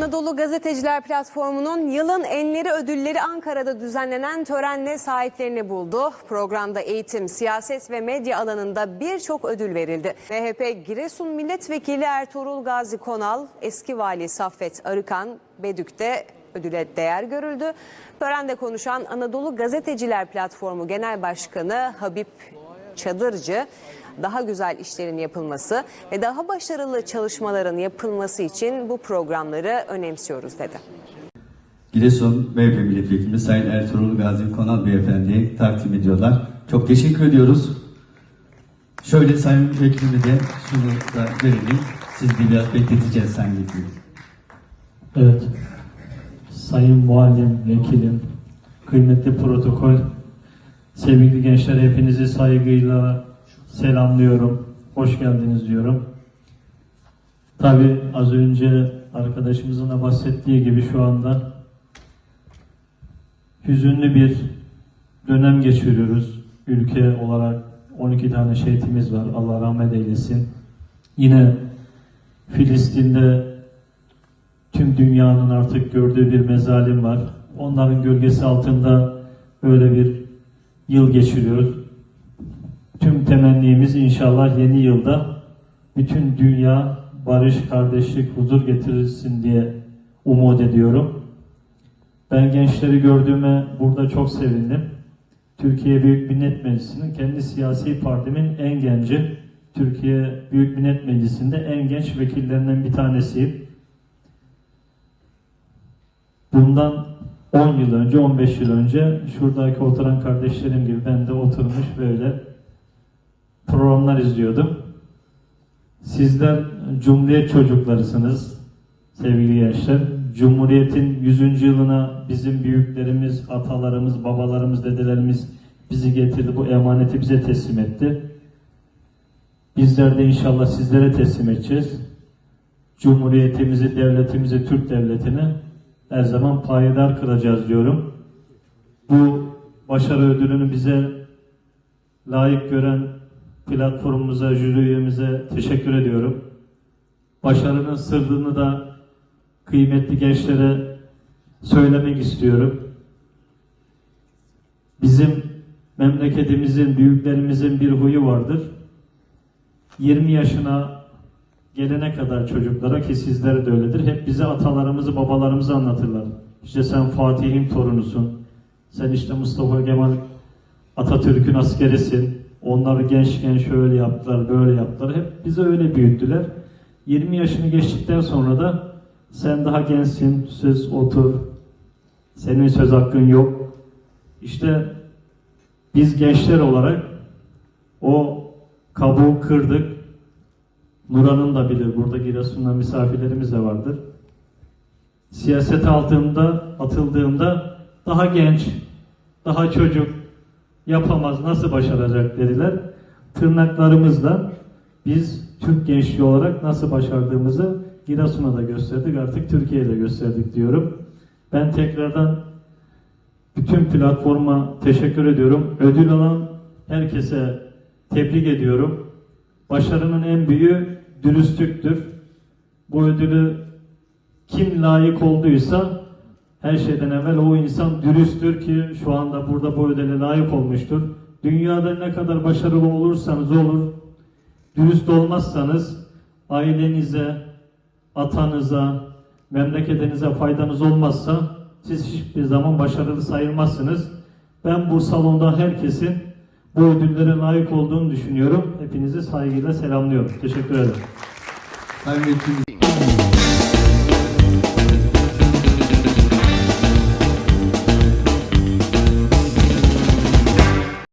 Anadolu Gazeteciler Platformu'nun yılın enleri ödülleri Ankara'da düzenlenen törenle sahiplerini buldu. Programda eğitim, siyaset ve medya alanında birçok ödül verildi. MHP Giresun Milletvekili Ertuğrul Gazi Konal, eski vali Saffet Arıkan Bedük'te ödüle değer görüldü. Törende konuşan Anadolu Gazeteciler Platformu Genel Başkanı Habib Çadırcı daha güzel işlerin yapılması ve daha başarılı çalışmaların yapılması için bu programları önemsiyoruz dedi. Giresun MHP Milletvekili Sayın Ertuğrul Gazi Konal Beyefendi'ye takdim ediyorlar. Çok teşekkür ediyoruz. Şöyle Sayın Vekilimi de şunu da verelim. Siz de biraz bekleteceğiz sanki. Evet. Sayın Valim, Vekilim, kıymetli protokol, sevgili gençler hepinizi saygıyla selamlıyorum. Hoş geldiniz diyorum. Tabi az önce arkadaşımızın da bahsettiği gibi şu anda hüzünlü bir dönem geçiriyoruz. Ülke olarak 12 tane şehitimiz var. Allah rahmet eylesin. Yine Filistin'de tüm dünyanın artık gördüğü bir mezalim var. Onların gölgesi altında öyle bir yıl geçiriyoruz. Tüm temennimiz inşallah yeni yılda bütün dünya barış, kardeşlik, huzur getirirsin diye umut ediyorum. Ben gençleri gördüğüme burada çok sevindim. Türkiye Büyük Millet Meclisi'nin kendi siyasi partimin en genci, Türkiye Büyük Millet Meclisi'nde en genç vekillerinden bir tanesiyim. Bundan 10 yıl önce, 15 yıl önce şuradaki oturan kardeşlerim gibi ben de oturmuş böyle programlar izliyordum. Sizler Cumhuriyet çocuklarısınız sevgili gençler. Cumhuriyetin 100. yılına bizim büyüklerimiz, atalarımız, babalarımız, dedelerimiz bizi getirdi. Bu emaneti bize teslim etti. Bizler de inşallah sizlere teslim edeceğiz. Cumhuriyetimizi, devletimizi, Türk devletini her zaman payidar kılacağız diyorum. Bu başarı ödülünü bize layık gören platformumuza, jüri üyemize teşekkür ediyorum. Başarının sırrını da kıymetli gençlere söylemek istiyorum. Bizim memleketimizin, büyüklerimizin bir huyu vardır. 20 yaşına gelene kadar çocuklara ki sizlere de öyledir. Hep bize atalarımızı, babalarımızı anlatırlar. İşte sen Fatih'in torunusun. Sen işte Mustafa Kemal Atatürk'ün askerisin. Onları gençken şöyle yaptılar, böyle yaptılar. Hep bize öyle büyüttüler. 20 yaşını geçtikten sonra da sen daha gençsin, söz otur. Senin söz hakkın yok. İşte biz gençler olarak o kabuğu kırdık. Nuran'ın da bilir. Burada Giresun'dan misafirlerimiz de vardır. Siyaset altında, atıldığımda daha genç, daha çocuk yapamaz, nasıl başaracak dediler. Tırnaklarımızla biz Türk gençliği olarak nasıl başardığımızı Giresun'a da gösterdik, artık Türkiye'ye de gösterdik diyorum. Ben tekrardan bütün platforma teşekkür ediyorum. Ödül alan herkese tebrik ediyorum. Başarının en büyüğü dürüstlüktür. Bu ödülü kim layık olduysa her şeyden evvel o insan dürüsttür ki şu anda burada bu ödüle layık olmuştur. Dünyada ne kadar başarılı olursanız olur, dürüst olmazsanız ailenize, atanıza, memleketinize faydanız olmazsa siz hiçbir zaman başarılı sayılmazsınız. Ben bu salonda herkesin bu ödüllere layık olduğunu düşünüyorum. Hepinizi saygıyla selamlıyorum. Teşekkür ederim. Vekilimiz